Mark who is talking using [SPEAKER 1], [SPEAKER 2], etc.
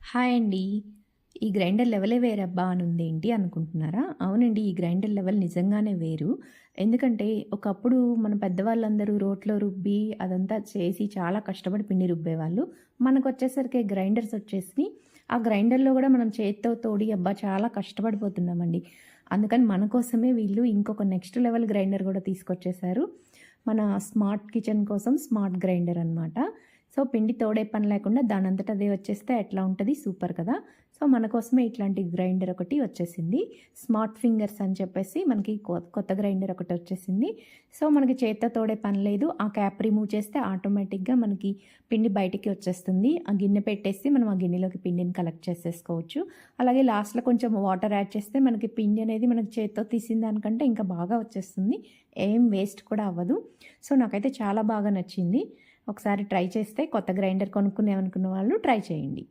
[SPEAKER 1] Hi అండి. ఈ grinder లెవెలే వేరబ్బా అని ఉంది ఏంటి అనుకుంటున్నారా? అవునండి ఈ గ్రైండర్ లెవెల్ నిజంగానే వేరు. ఎందుకంటే ఒకప్పుడు మన పెద్దవాళ్ళందరూ రోట్లో రుబ్బి అదంతా చేసి చాలా కష్టపడి పిండి రుబ్బేవాళ్ళు. మనకు వచ్చేసరికి గ్రైండర్స్ వచ్చేసి ఆ గ్రైండర్లో కూడా మనం చేత్తో తోడి అబ్బా చాలా కష్టపడిపోతున్నామండి. అందుకని మన కోసమే వీళ్ళు ఇంకొక నెక్స్ట్ లెవెల్ గ్రైండర్ కూడా తీసుకొచ్చేసారు మన స్మార్ట్ కిచెన్ కోసం స్మార్ట్ గ్రైండర్ అనమాట సో పిండి తోడే పని లేకుండా దాని అంతటా అదే వచ్చేస్తే ఎట్లా ఉంటుంది? సూపర్ కదా. సో మన కోసమే ఇట్లాంటి గ్రైండర్ ఒకటి వచ్చేసింది. స్మార్ట్ ఫింగర్స్ అని చెప్పేసి మనకి కొత్త గ్రైండర్ ఒకటి వచ్చేసింది. సో మనకి చేత్తో తోడే పని లేదు. ఆ క్యాప్ రిమూవ్ చేస్తే ఆటోమేటిక్గా మనకి పిండి బయటికి వచ్చేస్తుంది. ఆ గిన్నె పెట్టేసి మనం ఆ గిన్నెలోకి పిండిని కలెక్ట్ చేసేసుకోవచ్చు. అలాగే లాస్ట్లో కొంచెం వాటర్ యాడ్ చేస్తే మనకి పిండి అనేది మనకి చేత్తో తీసిన దానికంటే ఇంకా బాగా వచ్చేస్తుంది. ఏం వేస్ట్ కూడా అవ్వదు. సో నాకైతే చాలా బాగా నచ్చింది. ఒకసారి ట్రై చేస్తే కొత్త గ్రైండర్ కొనుక్కునే అనుకున్న వాళ్ళు ట్రై చేయండి.